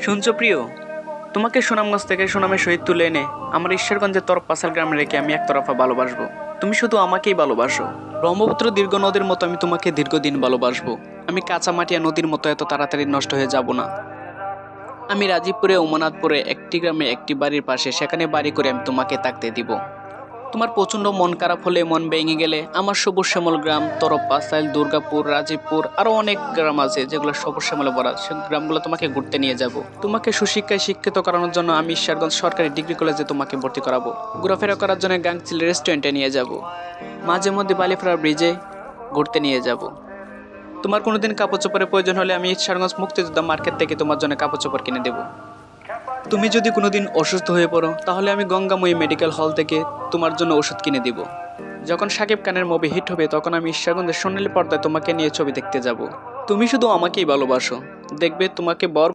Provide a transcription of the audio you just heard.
শুনছো প্রিয়? তোমাকে সুনামগঞ্জ থেকে সুনামের সহিত তুলে এনে আমার ঈশ্বরগঞ্জের তরফ পাশাল গ্রামে রেখে আমি একতরফা ভালোবাসবো। তুমি শুধু আমাকেই ভালোবাসো। ব্রহ্মপুত্র দীর্ঘ নদীর মতো আমি তোমাকে দীর্ঘদিন ভালোবাসবো। আমি কাঁচা মাটিয়া নদীর মতো এত তাড়াতাড়ি নষ্ট হয়ে যাব না। আমি রাজীবপুরে উমনাথপুরে একটি গ্রামে একটি বাড়ির পাশে সেখানে বাড়ি করে আমি তোমাকে থাকতে দিব। তোমার প্রচণ্ড মন খারাপ হলে মন ভেঙে গেলে আমার সবুজ শ্যামল গ্রাম তরফ পাসাইল দুর্গাপুর, রাজীবপুর আরও অনেক গ্রাম আছে যেগুলো সবুজ শ্যামলে ভরা। সে গ্রামগুলো তোমাকে ঘুরতে নিয়ে যাব। তোমাকে সুশিক্ষায় শিক্ষিত করানোর জন্য আমি ঈশ্বরগঞ্জ সরকারি ডিগ্রি কলেজে তোমাকে ভর্তি করাবো। ঘোরাফেরা করার জন্য গাংচিল রেস্টুরেন্টে নিয়ে যাব। মাঝে মধ্যে বালিফ্রার ব্রিজে ঘুরতে নিয়ে যাব। তোমার কোনোদিন কাপড় চোপড়ের প্রয়োজন হলে আমি ঈশ্বরগঞ্জ মুক্তিযোদ্ধা মার্কেট থেকে তোমার জন্য কাপড় চোপড় কিনে দেবো। তুমি যদি কোনোদিন অসুস্থ হয়ে পড়ো, তাহলে আমি গঙ্গাময়ী মেডিকেল হল থেকে তোমার জন্য ওষুধ কিনে দিব। যখন সাকিব খানের মুভি হিট হবে, তখন আমি ঈশ্বরগঞ্জের সোনালী পর্দায় তোমাকে নিয়ে ছবি দেখতে যাব। তুমি শুধু আমাকেই ভালোবাসো। দেখবে তোমাকে বর